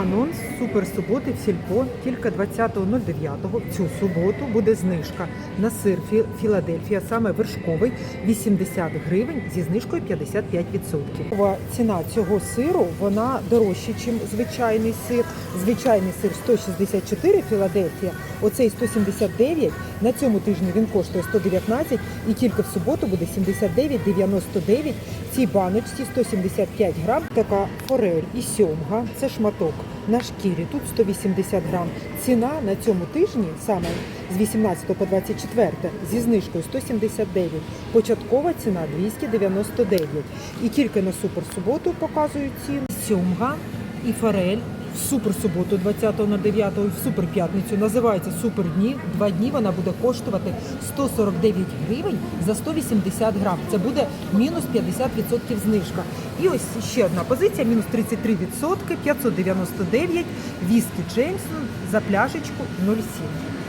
Анонс суперсуботи в сільпо тільки 20.09 в цю суботу буде знижка на сир Фі- Філадельфія, саме вершковий, 80 гривень зі знижкою 55%. Ціна цього сиру вона дорожча, ніж звичайний сир. Звичайний сир 164 Філадельфія, оцей 179. На цьому тижні він коштує 119 і тільки в суботу буде 79,99. Цій баночці 175 грам. Така форель і сьомга. Це шматок на шкірі. Тут 180 грам. Ціна на цьому тижні саме з 18 по 24 зі знижкою 179. Початкова ціна 299. І тільки на суперсуботу показують ціну. Сьомга і форель. В суперсуботу 20.09 і в суперп'ятницю називається супердні. Два дні вона буде коштувати 149 гривень за 180 грам. Це буде мінус 50% знижка. І ось ще одна позиція, мінус 33%, 599, віскі Джеймсон за пляшечку 0,7.